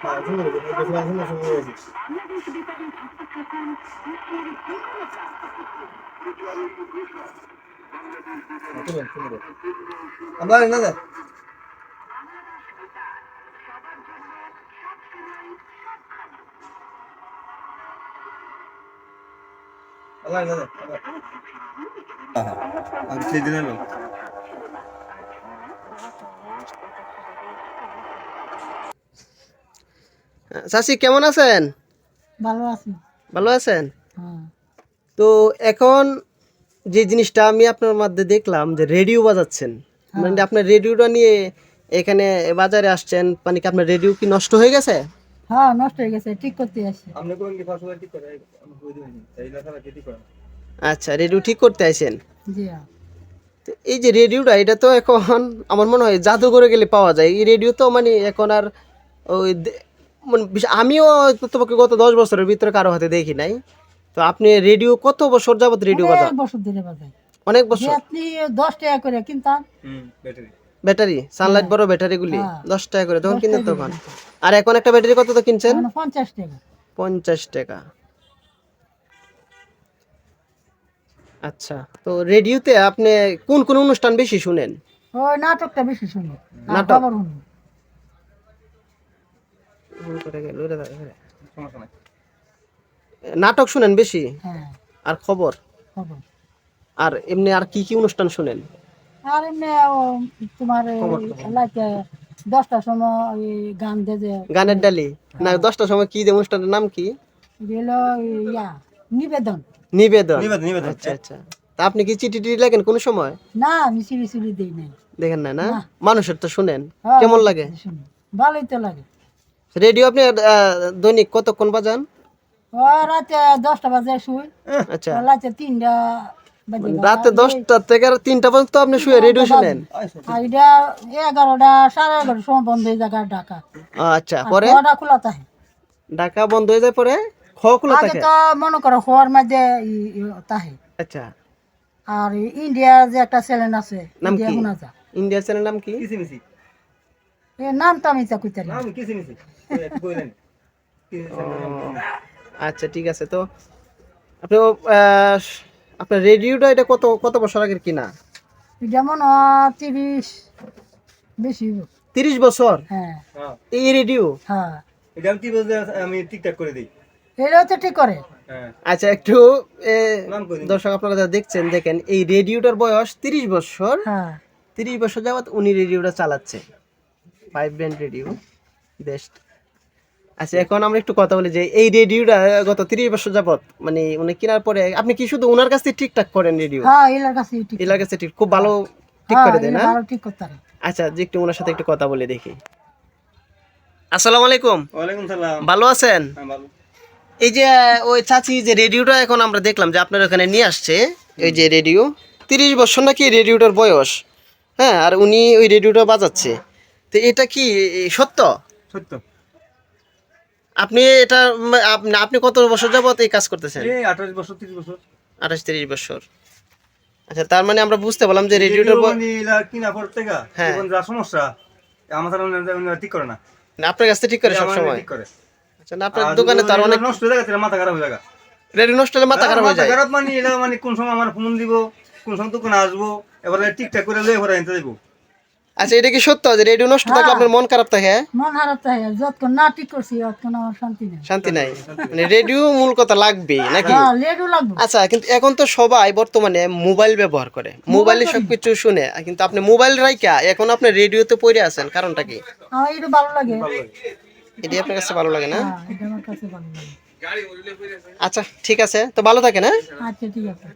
হ্যাঁ সুন্দর হয়েছে সুন্দর সুন্দর সুন্দর হয়েছে হ্যাঁ, তুলুন, সুন্দর। আমরা না না আল্লাহ না না আমি চাচি কেমন আছেন? ভালো আছি। ভালো আছেন? হ্যাঁ। তো এখন যে জিনিসটা আমি আপনার মধ্যে দেখলাম যে রেডিও বাজাচ্ছেন মানে আপনার রেডিওটা নিয়ে এখানে বাজারে আসছেন মানে কি আপনার রেডিও কি নষ্ট হয়ে গেছে? হ্যাঁ নষ্ট হয়ে গেছে ঠিক করতে আসি। আপনি কোন কি ফসল ঠিক করে আমি কই এই লেখাটা ঠিক করে আচ্ছা রেডিও ঠিক করতে আইছেন? জি হ্যাঁ। তো এই যে রেডিওটা এটা তো এখন আমার মনে হয় জাদুঘরে গেলে পাওয়া যায়। এই রেডিও তো মানে এখন আর ওই আমিও তোমাকে গত দশ বছরের ভিতরে কারও হাতে দেখি নাই। তো আপনি রেডিও কত বছর যাবত রেডিও বাজান অনেক বছর ধরে বাজাই অনেক বছর? আপনি দশ টাকা করে কিনতাম হুম ব্যাটারি। ব্যাটারি সানলাইট বড় ব্যাটারিগুলি হ্যাঁ। দশ টাকা করে তখন কিনতেন তখন? আর এখন একটা ব্যাটারি কত তো কিনছেন? মানে পঞ্চাশ টাকা। পঞ্চাশ টাকা। আচ্ছা তো রেডিওতে আপনি কোন কোন অনুষ্ঠান বেশি শুনেন? ওই নাটকটা বেশি শুনি। নাটক? খবর শুনি সমস্যা নাই নাটক শুনেন বেশি? হ্যাঁ। আর খবর? খবর। আর এমনি আর কি কি অনুষ্ঠান শুনেন? আর এমনি তোমার দশটার সময় গান দে গানের ডালি? না দশটার সময় কি যে অনুষ্ঠানের নাম কি? গেল ইয়া নিবেদন। নিবেদন। নিবেদন আচ্ছা আচ্ছা। তা আপনি কি চিঠি টিটি লেখেন কোন সময়? না আমি সিঁড়ি দিই নাই। দেখেন না না? না। মানুষের তো শুনেন। হ্যাঁ, কেমন লাগে? ভালোই তো লাগে। রেডিও আপনি দৈনিক কতক্ষণ বাজান? রাতে দশটা বাজে শুই। আচ্ছা। রাতে তিনটা রাতে দশটা থেকে আর তিনটা পর্যন্ত আপনি শুয়ে রেডিও শুনেন? এটা এগারোটা সাড়ে এগারোটার সময় বন্ধ হয়ে যায় ডাকা আচ্ছা পরে? খোলা থাকে। ঢাকা বন্ধ হয়ে যায় পরে? খ খোলা থাকে? তো মনে করো খোয়ার মধ্যে ই থাকে। আচ্ছা। আর ইন্ডিয়ার যে একটা চ্যানেল আছে নাম কি? শোনা যায় ইন্ডিয়া চ্যানেল নাম কি? কিসি আমি তা। আমি মিসি কইলেন আচ্ছা ঠিক আছে। তো আপনি আহ, আপনার রেডিওটা এটা কত কত বছর আগের কিনা? যেমন তিরিশ বেশি তিরিশ বছর? হ্যাঁ। হ্যাঁ। এই রেডিও? হ্যাঁ। এটা আমি বলতে আমি ঠিকঠাক করে দিই। এটাও তো ঠিক করে। হ্যাঁ। আচ্ছা একটু নাম। দর্শক আপনারা যারা দেখছেন দেখেন এই রেডিওটার বয়স তিরিশ বছর। হ্যাঁ। তিরিশ বছর যাবত উনি রেডিওটা চালাচ্ছে। ফাইভ ব্যান্ড রেডিও বেস্ট আচ্ছা এখন আমরা একটু কথা বলি যে এই রেডিওটা গত তিরিশ বছর যাবত মানে উনি কেনার পরে আপনি কি শুধু ওনার কাছ ঠিকঠাক করেন রেডিও হ্যাঁ এলার কাছে ঠিক এলার কাছে ঠিক খুব ভালো ঠিক হ্যাঁ করে দেন না? ভালো ঠিক করতে পারে। আচ্ছা যে একটু ওনার সাথে একটু কথা বলে দেখি। আসসালামু আলাইকুম। ওয়ালাইকুম সালাম। ভালো আছেন? হ্যাঁ ভালো। এই যে ওই চাচি যে রেডিওটা এখন আমরা দেখলাম যে আপনার ওখানে নিয়ে আসছে এই যে রেডিও তিরিশ বছর নাকি রেডিওটার বয়স হ্যাঁ আর উনি ওই রেডিওটা বাজাচ্ছে। তো এটা কি সত্য? সত্য। আপনি এটা আপনি কত বছর যাবত এই কাজ করতেছেন? এই আঠাশ বছর তিরিশ বছর। আঠাশ তিরিশ বছর। আচ্ছা তার মানে আমরা বুঝতে পারলাম যে রেডিওটার কিনা পর থেকে হ্যাঁ। এখন যা সমস্যা উনি ঠিক করে না। না, আপনার কাছ ঠিক করে আমার সবসময়। ঠিক করে। আচ্ছা না আপনার দোকানে তার অনেক নষ্ট হয়ে যায় মাথা খারাপ হয়ে যায় রেডিও নষ্ট হলে মাথা খারাপ হয়ে যায়। খারাপ মানে এলা মানে কোন সময় আমার ফোন দিব কোন সময় দোকানে আসব এবারে ঠিকঠাক করে লয়ে ঘরে আনতে যাব আচ্ছা এটা কি সত্য যে রেডিও নষ্ট থাকলে আপনার মন খারাপ থাকে? হ্যাঁ? মন হারাতে হয় যতক্ষণ না ঠিক করছি ততক্ষণ আমার শান্তি নেই। শান্তি নাই। মানে রেডিও মূল কথা লাগবেই নাকি? হ্যাঁ লেডু লাগবে। আচ্ছা কিন্তু এখন তো সবাই বর্তমানে মোবাইল ব্যবহার করে। মোবাইলে সবকিছু শুনে কিন্তু আপনি মোবাইল রাইকা এখন আপনি রেডিওতে পড়ে আছেন কারণটা কি? আমার এটা ভালো লাগে। এটি আপনার কাছে ভালো লাগে না? হ্যাঁ এটা আমার কাছে ভালো লাগে। আচ্ছা ঠিক আছে। তো ভালো থাকেন হ্যাঁ? আচ্ছা ঠিক আছে।